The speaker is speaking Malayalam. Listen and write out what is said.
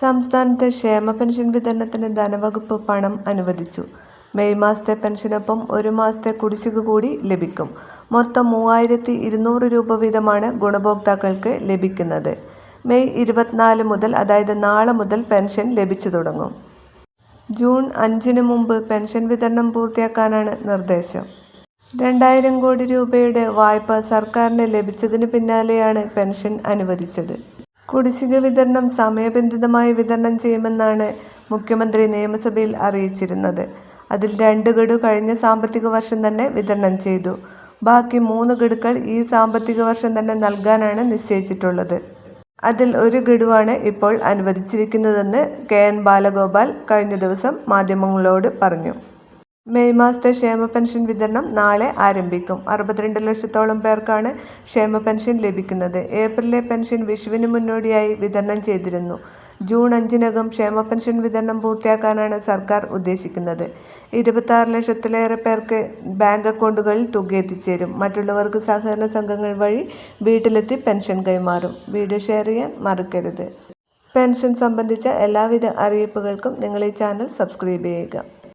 സംസ്ഥാനത്ത് ക്ഷേമ പെൻഷൻ വിതരണത്തിന് ധനവകുപ്പ് പണം അനുവദിച്ചു. മെയ് മാസത്തെ പെൻഷനൊപ്പം ഒരു മാസത്തെ കുടിശ്ശിക കൂടി ലഭിക്കും. മൊത്തം മൂവായിരത്തി ഇരുന്നൂറ് രൂപ വീതമാണ് ഗുണഭോക്താക്കൾക്ക് ലഭിക്കുന്നത്. മെയ് ഇരുപത്തിനാല് മുതൽ അതായത് നാളെ മുതൽ പെൻഷൻ ലഭിച്ചു തുടങ്ങും. ജൂൺ അഞ്ചിന് മുമ്പ് പെൻഷൻ വിതരണം പൂർത്തിയാക്കാനാണ് നിർദ്ദേശം. രണ്ടായിരം കോടി രൂപയുടെ വായ്പ സർക്കാരിന് ലഭിച്ചതിന് പിന്നാലെയാണ് പെൻഷൻ അനുവദിച്ചത്. കുടിശ്ശിക വിതരണം സമയബന്ധിതമായി വിതരണം ചെയ്യുമെന്നാണ് മുഖ്യമന്ത്രി നിയമസഭയിൽ അറിയിച്ചിരുന്നത്. അതിൽ രണ്ട് ഗഡു കഴിഞ്ഞ സാമ്പത്തിക വർഷം തന്നെ വിതരണം ചെയ്തു. ബാക്കി മൂന്ന് ഗഡുക്കൾ ഈ സാമ്പത്തിക വർഷം തന്നെ നൽകാനാണ് നിശ്ചയിച്ചിട്ടുള്ളത്. അതിൽ ഒരു ഗഡുവാണ് ഇപ്പോൾ അനുവദിച്ചിരിക്കുന്നതെന്ന് കെ എൻ ബാലഗോപാൽ കഴിഞ്ഞ ദിവസം മാധ്യമങ്ങളോട് പറഞ്ഞു. മെയ് മാസത്തെ ക്ഷേമ പെൻഷൻ വിതരണം നാളെ ആരംഭിക്കും. അറുപത്തിരണ്ട് ലക്ഷത്തോളം പേർക്കാണ് ക്ഷേമ പെൻഷൻ ലഭിക്കുന്നത്. ഏപ്രിലെ പെൻഷൻ വിഷുവിന് മുന്നോടിയായി വിതരണം ചെയ്തിരുന്നു. ജൂൺ അഞ്ചിനകം ക്ഷേമ പെൻഷൻ വിതരണം പൂർത്തിയാക്കാനാണ് സർക്കാർ ഉദ്ദേശിക്കുന്നത്. ഇരുപത്താറ് ലക്ഷത്തിലേറെ പേർക്ക് ബാങ്ക് അക്കൗണ്ടുകളിൽ തുക എത്തിച്ചേരും. മറ്റുള്ളവർക്ക് സഹകരണ സംഘങ്ങൾ വഴി വീട്ടിലെത്തി പെൻഷൻ കൈമാറും. വീഡിയോ ഷെയർ ചെയ്യാൻ മറക്കരുത്. പെൻഷൻ സംബന്ധിച്ച എല്ലാവിധ അറിയിപ്പുകൾക്കും നിങ്ങൾ ഈ ചാനൽ സബ്സ്ക്രൈബ് ചെയ്യുക.